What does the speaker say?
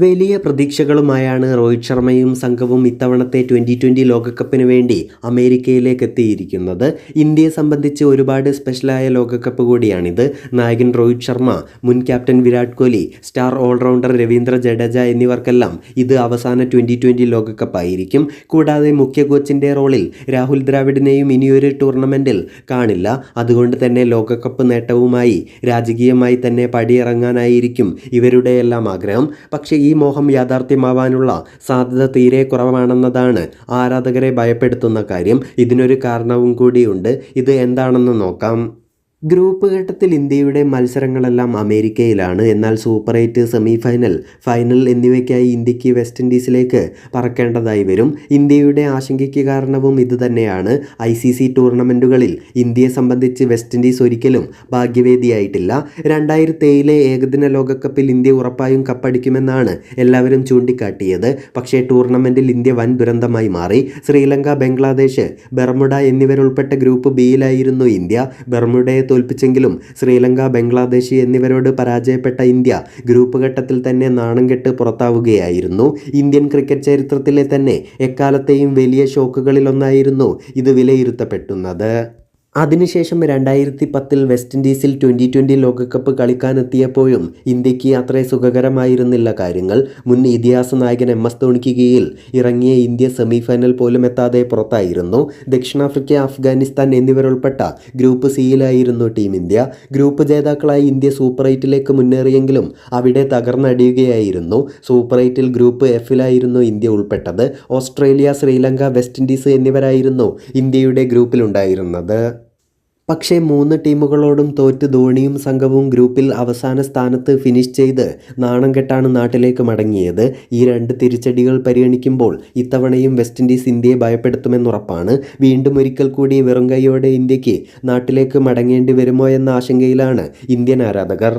വലിയ പ്രതീക്ഷകളുമായാണ് രോഹിത് ശർമ്മയും സംഘവും ഇത്തവണത്തെ ട്വന്റി ട്വന്റി ലോകകപ്പിന് വേണ്ടി അമേരിക്കയിലേക്ക് എത്തിയിരിക്കുന്നത് ഇന്ത്യയെ സംബന്ധിച്ച് ഒരുപാട് സ്പെഷ്യലായ ലോകകപ്പ് കൂടിയാണിത്. നായകൻ രോഹിത് ശർമ്മ മുൻ captain Virat Kohli star all rounder Ravindra Jadeja എന്നിവർക്കെല്ലാം ഇത് അവസാന ട്വന്റി ട്വന്റി ലോകകപ്പായിരിക്കും. കൂടാതെ മുഖ്യ കോച്ചിന്റെ റോളിൽ രാഹുൽ ദ്രാവിഡിനെയും ഇനിയൊരു ടൂർണമെന്റിൽ കാണില്ല. അതുകൊണ്ട് തന്നെ ലോകകപ്പ് നേട്ടവുമായി രാജകീയമായി തന്നെ പടിയിറങ്ങാനായിരിക്കും ഇവരുടെയെല്ലാം ആഗ്രഹം. പക്ഷേ ഈ മോഹം യാഥാർത്ഥ്യമാവാനുള്ള സാധ്യത തീരെ കുറവാണെന്നതാണ് ആരാധകരെ ഭയപ്പെടുത്തുന്ന കാര്യം. ഇതിനൊരു കാരണവും കൂടിയുണ്ട്. ഇത് എന്താണെന്ന് നോക്കാം. ഗ്രൂപ്പ് ഘട്ടത്തിൽ ഇന്ത്യയുടെ മത്സരങ്ങളെല്ലാം അമേരിക്കയിലാണ്. എന്നാൽ super eight semi final final എന്നിവയ്ക്കായി ഇന്ത്യയ്ക്ക് വെസ്റ്റ് ഇൻഡീസിലേക്ക് പറക്കേണ്ടതായി വരും. ഇന്ത്യയുടെ ആശങ്കയ്ക്ക് കാരണവും ഇതുതന്നെയാണ്. ഐ സി സി ടൂർണമെന്റുകളിൽ ഇന്ത്യയെ സംബന്ധിച്ച് വെസ്റ്റ് ഇൻഡീസ് ഒരിക്കലും ഭാഗ്യവേദിയായിട്ടില്ല. രണ്ടായിരത്തി ഏഴിലെ ഏകദിന ലോകകപ്പിൽ ഇന്ത്യ ഉറപ്പായും കപ്പടിക്കുമെന്നാണ് എല്ലാവരും ചൂണ്ടിക്കാട്ടിയത്. പക്ഷേ ടൂർണമെന്റിൽ ഇന്ത്യ വൻ ദുരന്തമായി മാറി. ശ്രീലങ്ക ബംഗ്ലാദേശ് ബർമുഡ എന്നിവരുൾപ്പെട്ട ഗ്രൂപ്പ് ബിയിലായിരുന്നു ഇന്ത്യ. ബർമുഡയെ തോൽപ്പിച്ചെങ്കിലും ശ്രീലങ്ക ബംഗ്ലാദേശ് എന്നിവരോട് പരാജയപ്പെട്ട ഇന്ത്യ ഗ്രൂപ്പ് ഘട്ടത്തിൽ തന്നെ നാണം കെട്ട് പുറത്താവുകയായിരുന്നു. ഇന്ത്യൻ ക്രിക്കറ്റ് ചരിത്രത്തിലെ തന്നെ എക്കാലത്തെയും വലിയ ഷോക്കുകളിലൊന്നായിരുന്നു ഇത് വിലയിരുത്തപ്പെട്ടുന്നത്. അതിനുശേഷം രണ്ടായിരത്തി പത്തിൽ വെസ്റ്റ് ഇൻഡീസിൽ ട്വന്റി ട്വന്റി ലോകകപ്പ് കളിക്കാനെത്തിയപ്പോഴും ഇന്ത്യയ്ക്ക് അത്ര സുഖകരമായിരുന്നില്ല കാര്യങ്ങൾ. മുൻ ഇതിഹാസ നായകൻ എം എസ് ധോണിക്ക് കീഴിൽ ഇറങ്ങിയ ഇന്ത്യ സെമിഫൈനൽ പോലും എത്താതെ പുറത്തായിരുന്നു. ദക്ഷിണാഫ്രിക്ക അഫ്ഗാനിസ്ഥാൻ എന്നിവരുൾപ്പെട്ട ഗ്രൂപ്പ് സിയിലായിരുന്നു ടീം ഇന്ത്യ. ഗ്രൂപ്പ് ജേതാക്കളായി ഇന്ത്യ സൂപ്പർ എയ്റ്റിലേക്ക് മുന്നേറിയെങ്കിലും അവിടെ തകർന്നടിയുകയായിരുന്നു. സൂപ്പർ എയ്റ്റിൽ ഗ്രൂപ്പ് എഫിലായിരുന്നു ഇന്ത്യ ഉൾപ്പെട്ടത്. ഓസ്ട്രേലിയ ശ്രീലങ്ക വെസ്റ്റ് ഇൻഡീസ് എന്നിവരായിരുന്നു ഇന്ത്യയുടെ ഗ്രൂപ്പിലുണ്ടായിരുന്നത്. പക്ഷേ മൂന്ന് ടീമുകളോടും തോറ്റ് ധോണിയും സംഘവും ഗ്രൂപ്പിൽ അവസാന സ്ഥാനത്ത് ഫിനിഷ് ചെയ്ത് നാണം കെട്ടാണ് നാട്ടിലേക്ക് മടങ്ങിയത്. ഈ രണ്ട് തിരിച്ചടികൾ പരിഗണിക്കുമ്പോൾ ഇത്തവണയും വെസ്റ്റ് ഇൻഡീസ് ഇന്ത്യയെ ഭയപ്പെടുത്തുമെന്നുറപ്പാണ് വീണ്ടും ഒരിക്കൽ കൂടി വെറും കൈയോടെ ഇന്ത്യയ്ക്ക് നാട്ടിലേക്ക് മടങ്ങേണ്ടി വരുമോ എന്ന ആശങ്കയിലാണ് ഇന്ത്യൻ ആരാധകർ.